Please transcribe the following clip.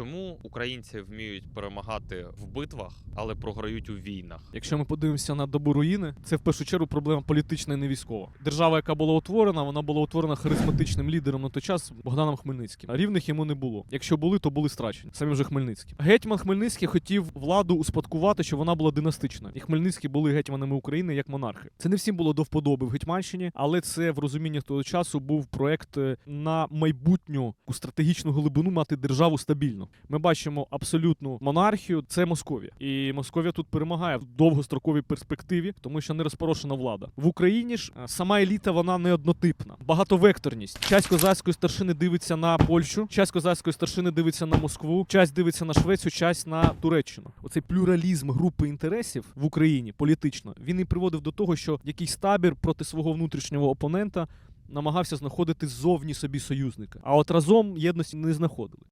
Чому українці вміють перемагати в битвах, але програють у війнах? Якщо ми подивимося на добу руїни, це в першу чергу проблема політична і не військова. Держава, яка була утворена, вона була утворена харизматичним лідером на той час Богданом Хмельницьким. Рівних йому не було. Якщо були, то були страчені. Самим же Хмельницьким. Гетьман Хмельницький хотів владу успадкувати, щоб вона була династична. І Хмельницькі були гетьманами України як монархи. Це не всім було до вподоби в Гетьманщині, але це в розумінні того часу був проект е, на майбутню стратегічну глибину мати державу стабільну. Ми бачимо абсолютну монархію, це Московія. І Московія тут перемагає в довгостроковій перспективі, тому що не розпорошена влада. В Україні ж е, сама еліта вона не однотипна. Багатовекторність. Часть козацької старшини дивиться на Польщу, часть козацької старшини дивиться на Москву, часть дивиться на Швецію, часть на Туреччину. Оцей плюралізм групи інтересів в Україні політично він і приводив до того, що якийсь табір проти свого внутрішнього опонента намагався знаходити ззовні собі союзника. А от разом єдності не знаходили.